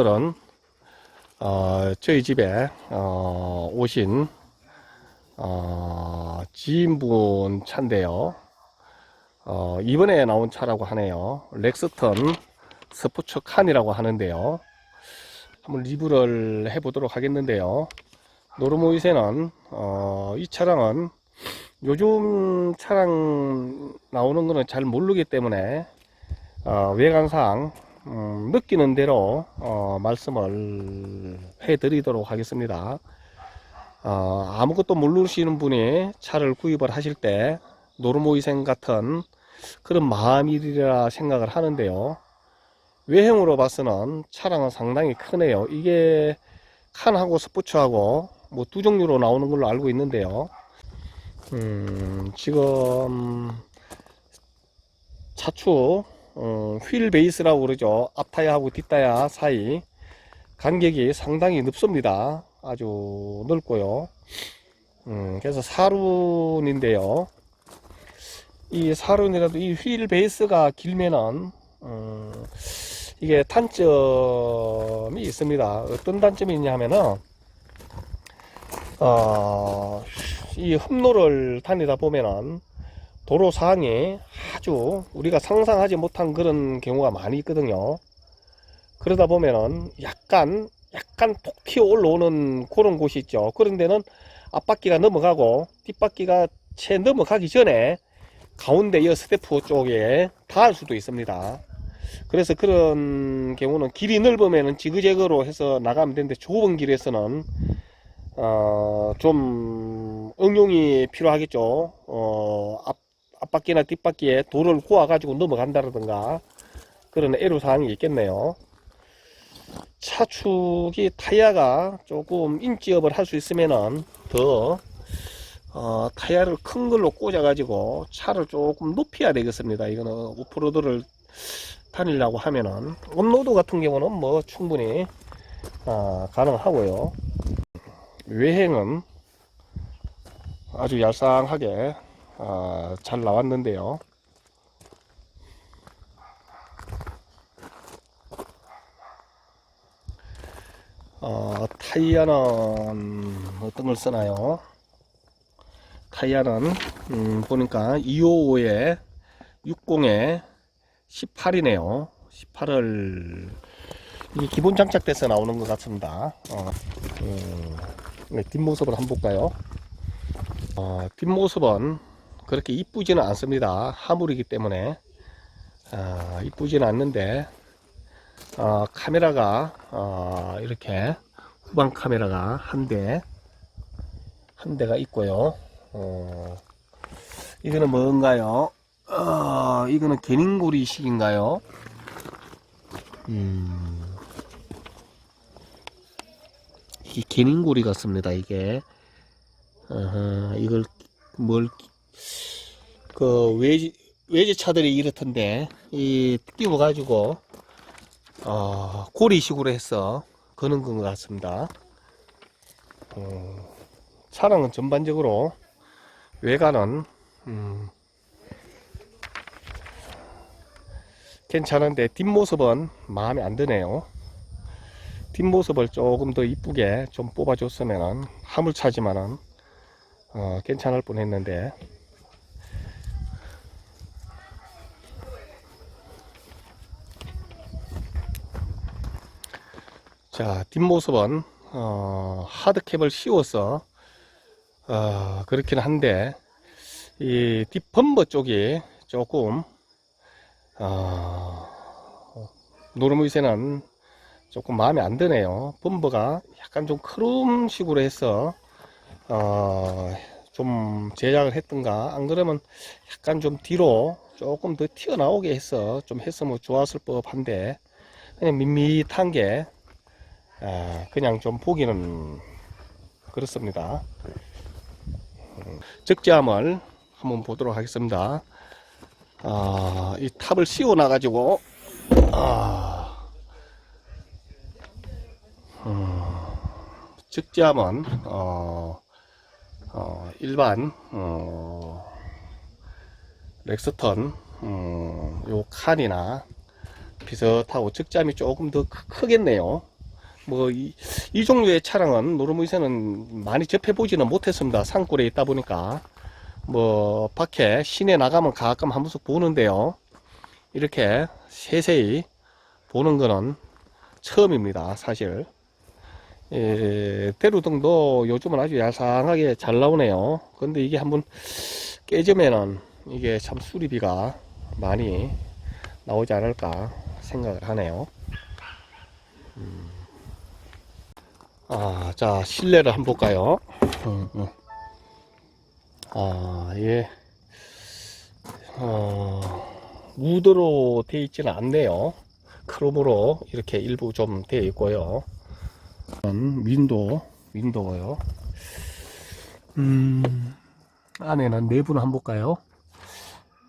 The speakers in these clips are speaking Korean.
오늘은 어, 저희 집에 어, 오신 어, 지인분 차인데요. 어, 이번에 나온 차라고 하네요. 렉스턴 스포츠 칸이라고 하는데요. 한번 리뷰를 해보도록 하겠는데요. 노르모이세는 어, 이 차량은 요즘 차량 나오는 거는 잘 모르기 때문에 어, 외관상 음, 느끼는 대로 어, 말씀을 해드리도록 하겠습니다. 어, 아무것도 모르시는 분이 차를 구입을 하실 때 노르모이생 같은 그런 마음이라 생각을 하는데요. 외형으로 봐서는 차량은 상당히 크네요. 이게 칸하고 스포츠하고 뭐 두 종류로 나오는 걸로 알고 있는데요. 음, 지금 차추 어, 휠 베이스라고 그러죠. 앞타야하고 뒷타야 사이 간격이 상당히 넓습니다. 아주 넓고요. 음, 그래서 사륜인데요. 이 사륜이라도 이 휠 베이스가 길면은 음, 이게 단점이 있습니다. 어떤 단점이 있냐 하면은 어, 이 험로를 다니다 보면은 도로 상황이 아주 우리가 상상하지 못한 그런 경우가 많이 있거든요. 그러다 보면은 약간 약간 톡 튀어 올라오는 그런 곳이 있죠. 그런 데는 앞바퀴가 넘어가고 뒷바퀴가 채 넘어가기 전에 가운데 이 스태프 쪽에 닿을 수도 있습니다. 그래서 그런 경우는 길이 넓으면 지그재그로 해서 나가면 되는데 좁은 길에서는 어, 좀 응용이 필요하겠죠. 어, 앞, 앞바퀴나 뒷바퀴에 돌을 꼬아가지고 넘어간다든가 그런 애로사항이 있겠네요. 차축이 타이어가 조금 인지업을 할 수 있으면은 더 어, 타이어를 큰 걸로 꽂아 가지고 차를 조금 높여야 되겠습니다. 이거는 오프로드를 다니려고 하면은 온로드 같은 경우는 뭐 충분히 어, 가능하고요. 외행은 아주 얄쌍하게 어, 잘 나왔는데요. 어, 타이어는 어떤 걸 쓰나요? 타이어는 음, 보니까 255에 60에 18이네요. 18을 이게 기본 장착돼서 나오는 것 같습니다. 어, 음, 네, 뒷모습을 한번 볼까요? 어, 뒷모습은 그렇게 이쁘지는 않습니다. 하물이기 때문에 어, 이쁘지는 않는데 어, 카메라가 어, 이렇게 후방 카메라가 한 대, 한 대가 있고요. 어, 이거는 뭔가요? 어, 이거는 개닝고리식인가요? 음, 이게 개닝고리 같습니다. 이게 어허, 이걸 뭘 그 외지 외제 차들이 이렇던데 이 띄워 가지고 어, 고리식으로 해서 거는 것 같습니다. 어, 차량은 전반적으로 외관은 음, 괜찮은데 뒷모습은 마음에 안 드네요. 뒷모습을 조금 더 이쁘게 좀 뽑아줬으면 화물차지만은 어, 괜찮을 뻔했는데 자 뒷모습은 어, 하드캡을 씌워서 어, 그렇긴 한데 이 뒷범버 쪽이 조금 어, 노르무이세는 조금 마음에 안 드네요. 범버가 약간 좀 크롬 식으로 해서 어, 좀 제작을 했던가 안 그러면 약간 좀 뒤로 조금 더 튀어나오게 해서 좀 했으면 좋았을 법한데 그냥 밋밋한 게 아, 그냥 좀 보기는 그렇습니다. 음, 적재함을 한번 보도록 하겠습니다. 아, 이 탑을 씌워 놔 가지고 아, 음, 적재함은 어, 어, 일반 어, 렉스턴 음, 요 칸이나 비슷하고 적재함이 조금 더 크, 크겠네요. 뭐, 이, 이 종류의 차량은 노르무이세는 많이 접해보지는 못했습니다. 산골에 있다 보니까. 뭐, 밖에 시내 나가면 가끔 한 번씩 보는데요. 이렇게 세세히 보는 거는 처음입니다. 사실. 예, 대루등도 요즘은 아주 야상하게 잘 나오네요. 근데 이게 한번 깨지면은 이게 참 수리비가 많이 나오지 않을까 생각을 하네요. 음. 아, 자, 실내를 한번 볼까요? 음, 음. 아, 예. 어, 무드로 되어 있지는 않네요. 크롬으로 이렇게 일부 좀 되어 있고요. 음, 윈도, 윈도고요. 음, 안에는 내부는 한번 볼까요?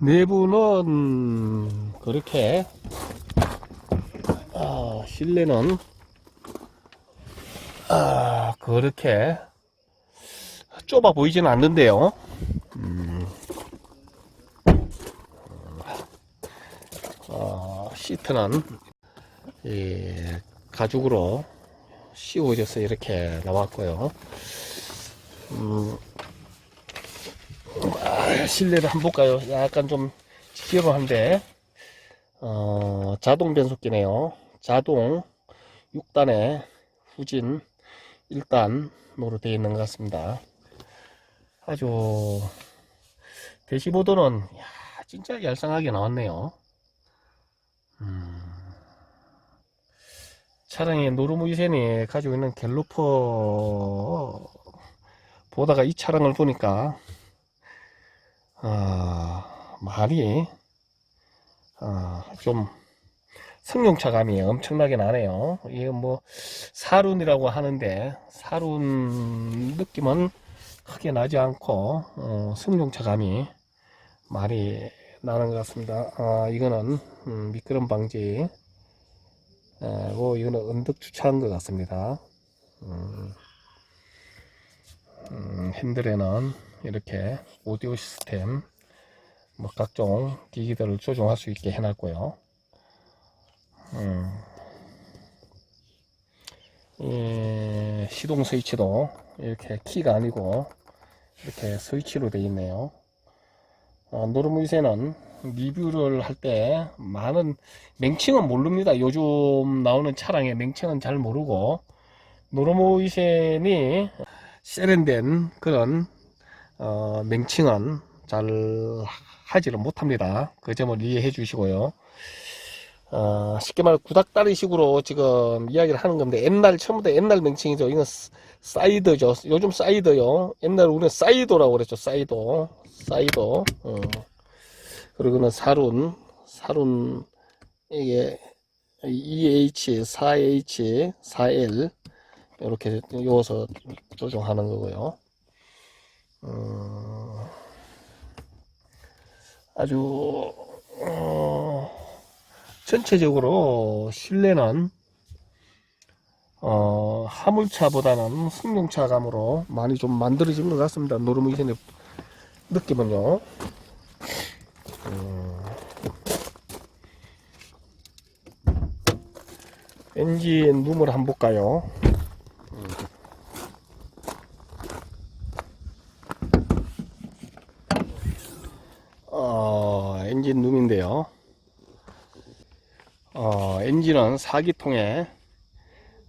내부는 그렇게 아, 실내는 아, 그렇게 좁아 보이지는 않는데요. 음, 어, 시트는 이 가죽으로 씌워져서 이렇게 나왔고요. 음, 아, 실내를 한번 볼까요? 약간 좀 지저분한데 어, 자동 변속기네요. 자동 6단에 후진 1단으로 되어 있는 것 같습니다. 아주 대시보드는 야, 진짜 얄쌍하게 나왔네요. 음, 차량의 노르무이센이 가지고 있는 갤로퍼 보다가 이 차량을 보니까 아, 많이 아, 좀 승용차감이 엄청나게 나네요. 이게 뭐 사륜이라고 하는데 사륜 느낌은 크게 나지 않고 어, 승용차감이 많이 나는 것 같습니다. 아, 이거는 음, 미끄럼 방지 고 이거는 언덕 주차한 것 같습니다. 음, 음, 핸들에는 이렇게 오디오 시스템 뭐 각종 기기들을 조종할 수 있게 해놨고요. 음, 이 시동 스위치도 이렇게 키가 아니고 이렇게 스위치로 되어 있네요. 어, 노르무이세는 리뷰를 할 때 많은 맹칭은 모릅니다. 요즘 나오는 차량의 맹칭은 잘 모르고 노르무이센이 세련된 그런 어, 맹칭은 잘 하지를 못합니다. 그 점을 이해해 주시고요. 어, 쉽게 말해 구닥다리 식으로 지금 이야기를 하는 건데 옛날 처음부터 옛날 명칭이죠. 이건 스- 사이드죠. 요즘 사이드요. 옛날 우리는 사이도라고 그랬죠. 사이도, 사이도. 어. 그리고는 사룬, 사룬 이게 EH, 4H, 4L 이렇게 요어서 조정하는 거고요. 어, 아주 어, 전체적으로 실내는 어, 화물차보다는 승용차 감으로 많이 좀 만들어진 것 같습니다. 노르무이센의 느낌은요. 음, 엔진 룸을 한번 볼까요? 어, 엔진 룸인데요. 어, 엔진은 4기통에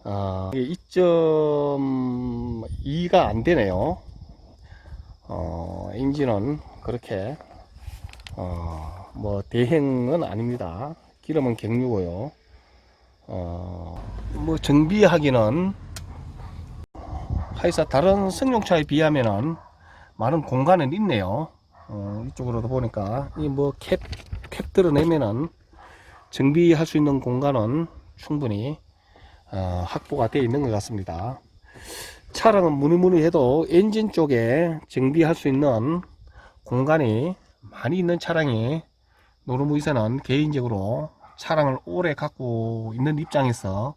어, 2.2가 안 되네요. 어, 엔진은 그렇게 어, 뭐 대행은 아닙니다. 기름은 경유고요. 어, 뭐 정비하기는 하여사 다른 승용차에 비하면은 많은 공간은 있네요. 어, 이쪽으로도 보니까 이 뭐 캡 캡 들어내면은 정비할 수 있는 공간은 충분히 어, 확보가 되어 있는 것 같습니다. 차량은 무늬무늬 해도 엔진 쪽에 정비할 수 있는 공간이 많이 있는 차량이 노르무이사는 개인적으로 차량을 오래 갖고 있는 입장에서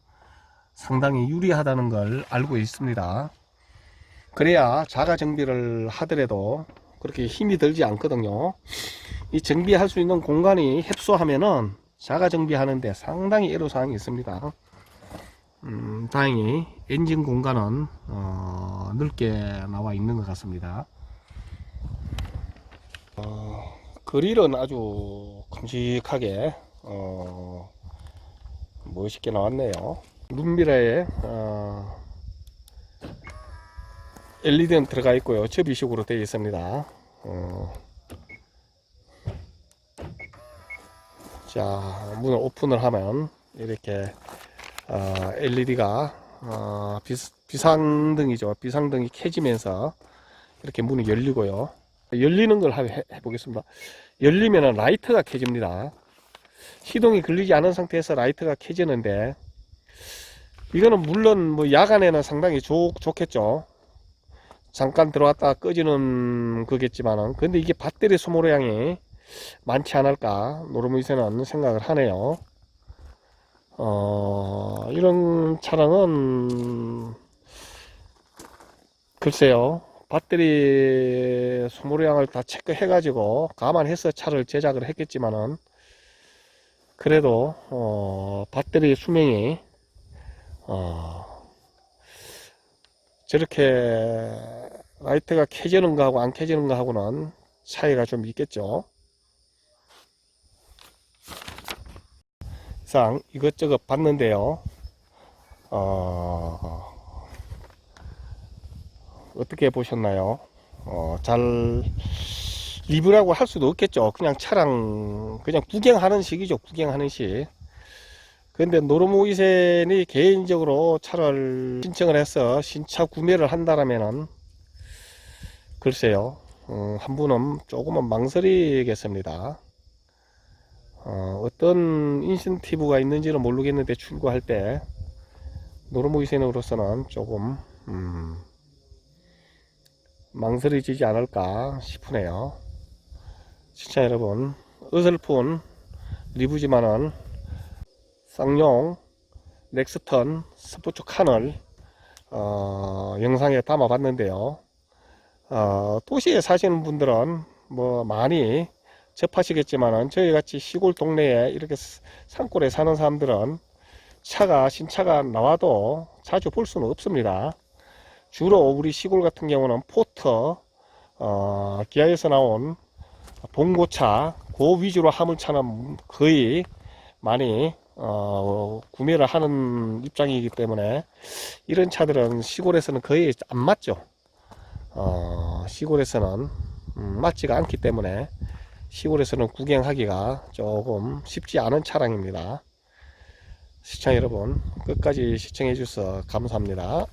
상당히 유리하다는 걸 알고 있습니다. 그래야 자가 정비를 하더라도 그렇게 힘이 들지 않거든요. 이 정비할 수 있는 공간이 협소하면은 자가 정비하는데 상당히 애로사항이 있습니다. 음, 다행히 엔진 공간은 어, 넓게 나와 있는 것 같습니다. 어, 그릴은 아주 큼직하게 어, 멋있게 나왔네요. 룸미러에 어, LED는 들어가 있고요. 접이식으로 되어 있습니다. 어, 자, 문을 오픈을 하면 이렇게 어, LED가 어, 비, 비상등이죠. 비상등이 켜지면서 이렇게 문이 열리고요. 열리는 걸 해, 해보겠습니다. 열리면 라이트가 켜집니다. 시동이 걸리지 않은 상태에서 라이트가 켜지는데 이거는 물론 뭐 야간에는 상당히 좋, 좋겠죠. 잠깐 들어왔다 꺼지는 거겠지만은 근데 이게 배터리 소모량이 많지 않을까 노르무이세는 생각을 하네요. 어, 이런 차량은 글쎄요 배터리 소모량을 다 체크해 가지고 감안해서 차를 제작을 했겠지만은 그래도 어, 배터리 수명이 어, 저렇게 라이트가 켜지는 거하고 안 켜지는 거하고는 차이가 좀 있겠죠. 이상 이것저것 봤는데요. 어, 어떻게 보셨나요? 어, 잘 리뷰라고 할 수도 없겠죠. 그냥 차량 그냥 구경하는 식이죠. 구경하는 식. 근데 노르모이센이 개인적으로 차를 신청을 해서 신차 구매를 한다라면은 글쎄요 어, 한 분은 조금은 망설이겠습니다 어, 떤 인센티브가 있는지는 모르겠는데 출고할 때 노르모이센으로서는 조금 음, 망설여지지 않을까 싶으네요. 시청자 여러분 어설픈 리뷰지만은 쌍용 넥스턴 스포츠 칸을 어, 영상에 담아 봤는데요. 어, 도시에 사시는 분들은 뭐 많이 접하시겠지만은 저희 같이 시골 동네에 이렇게 산골에 사는 사람들은 차가 신차가 나와도 자주 볼 수는 없습니다. 주로 우리 시골 같은 경우는 포터 어, 기아에서 나온 봉고차 그 위주로 화물차는 거의 많이 어, 구매를 하는 입장이기 때문에 이런 차들은 시골에서는 거의 안 맞죠. 어, 시골에서는 음, 맞지가 않기 때문에 시골에서는 구경하기가 조금 쉽지 않은 차량입니다. 시청 여러분 끝까지 시청해 주셔서 감사합니다.